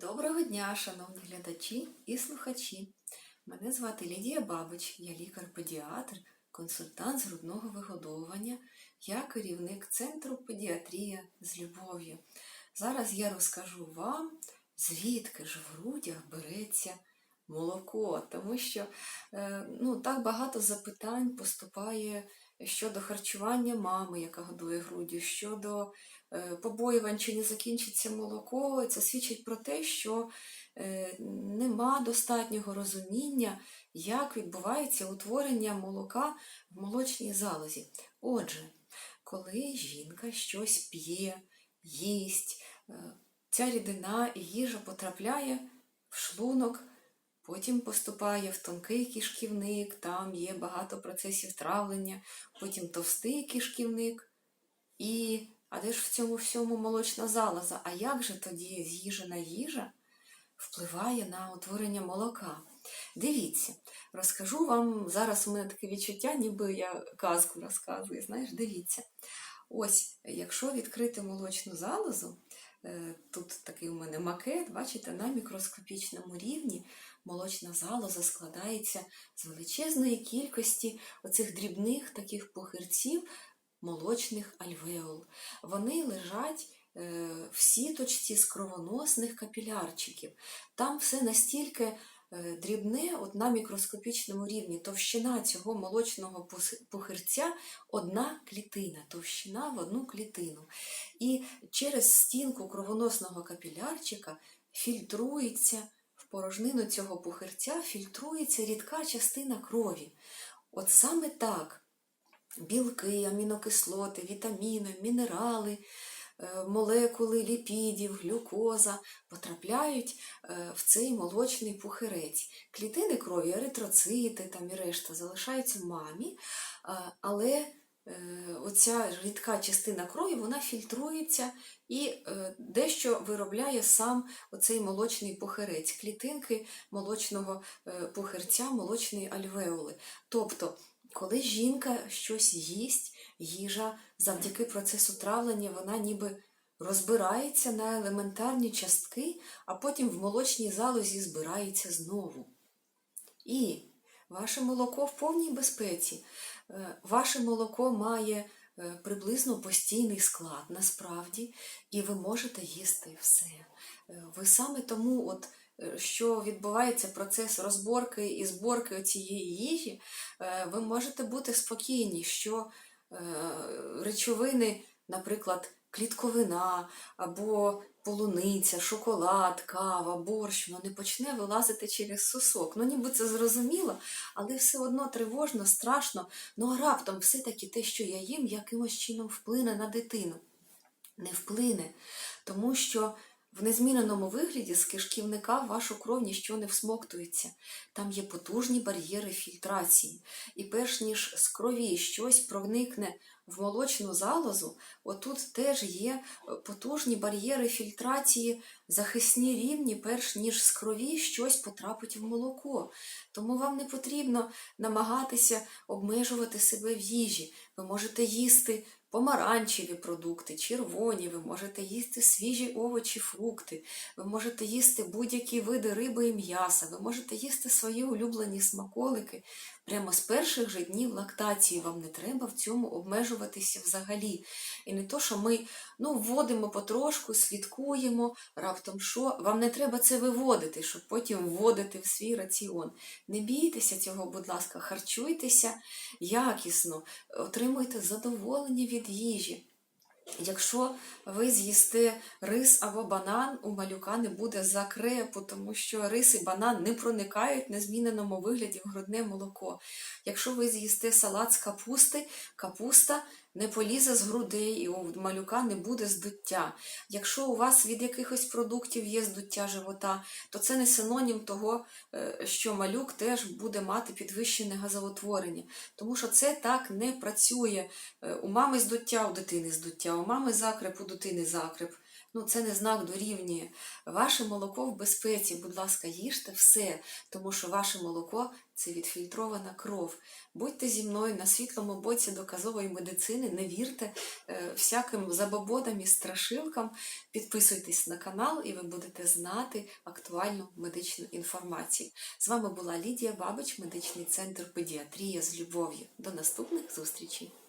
Доброго дня, шановні глядачі і слухачі. Мене звати Лідія Бабич, я лікар-педіатр, консультант з грудного вигодовування, я керівник Центру педіатрія з любов'ю. Зараз я розкажу вам, звідки ж в грудях береться молоко, тому що е, ну, так багато запитань поступає щодо харчування мами, яка годує груддю, щодо побоювань, чи не закінчиться молоко. Це свідчить про те, що е, нема достатнього розуміння, як відбувається утворення молока в молочній залозі. Отже, коли жінка щось п'є, їсть, е, ця рідина і їжа потрапляє в шлунок, потім поступає в тонкий кишківник, там є багато процесів травлення, потім товстий кишківник. І а де ж в цьому всьому молочна залоза? А як же тоді з'їжена їжа впливає на утворення молока? Дивіться, розкажу вам зараз у мене таке відчуття, ніби я казку розказую. Знаєш, дивіться. Ось, якщо відкрити молочну залозу, е, тут такий у мене макет, бачите, на мікроскопічному рівні молочна залоза складається з величезної кількості оцих дрібних таких похирців молочних альвеол. Вони лежать е, в сіточці з кровоносних капілярчиків. Там все настільки е, дрібне, от на мікроскопічному рівні, товщина цього молочного пухирця одна клітина, товщина в одну клітину. І через стінку кровоносного капілярчика фільтрується порожнину цього пухирця, фільтрується рідка частина крові. От саме так білки, амінокислоти, вітаміни, мінерали, е, молекули ліпідів, глюкоза потрапляють е, в цей молочний пухирець. Клітини крові, еритроцити там і решта залишаються мамі, але е, оця рідка частина крові вона фільтрується і дещо виробляє сам оцей молочний пухирець, клітинки молочного пухирця, молочної альвеоли. Тобто коли жінка щось їсть, їжа завдяки процесу травлення, вона ніби розбирається на елементарні частки, а потім в молочній залозі збирається знову. І ваше молоко в повній безпеці. Е, Ваше молоко має е, приблизно постійний склад насправді, і ви можете їсти все. Е, Ви саме тому, от, що відбувається процес розборки і зборки цієї їжі, е, ви можете бути спокійні, що е, речовини, наприклад, клітковина або полуниця, шоколад, кава, борщ, воно не почне вилазити через сосок. Ну, ніби це зрозуміло, але все одно тривожно, страшно. Ну а раптом все-таки те, що я їм, якимось чином вплине на дитину. Не вплине, тому що в незміненому вигляді з кишківника вашу кров ніщо не всмоктується. Там є потужні бар'єри фільтрації. І перш ніж з крові щось проникне в молочну залозу, отут теж є е, потужні бар'єри фільтрації, захисні рівні, перш ніж з крові щось потрапить в молоко. Тому вам не потрібно намагатися обмежувати себе в їжі. Ви можете їсти помаранчеві продукти, червоні, ви можете їсти свіжі овочі, фрукти, ви можете їсти будь-які види риби і м'яса, ви можете їсти свої улюблені смаколики. Прямо з перших же днів лактації вам не треба в цьому обмежуватися взагалі. І не то, що ми ну, вводимо потрошку, слідкуємо, раптом що. Вам не треба це виводити, щоб потім вводити в свій раціон. Не бійтеся цього, будь ласка, харчуйтеся якісно, отримуйте задоволення від їжі. Якщо ви з'їсте рис або банан, у малюка не буде закрепу, тому що рис і банан не проникають в незміненому вигляді в грудне молоко. Якщо ви з'їсте салат з капусти, капуста не полізе з грудей і у малюка не буде здуття. Якщо у вас від якихось продуктів є здуття живота, то це не синонім того, е, що малюк теж буде мати підвищене газоутворення, тому що це так не працює. Е, У мами здуття, у дитини здуття, у мами закреп, у дитини закреп. Ну, це не знак дорівнює. Ваше молоко в безпеці, будь ласка, їжте все, тому що ваше молоко це відфільтрована кров. Будьте зі мною на світлому боці доказової медицини, не вірте е, всяким забободам і страшилкам. Підписуйтесь на канал, і ви будете знати актуальну медичну інформацію. З вами була Лідія Бабич, медичний центр педіатрія з любов'ю. До наступних зустрічей!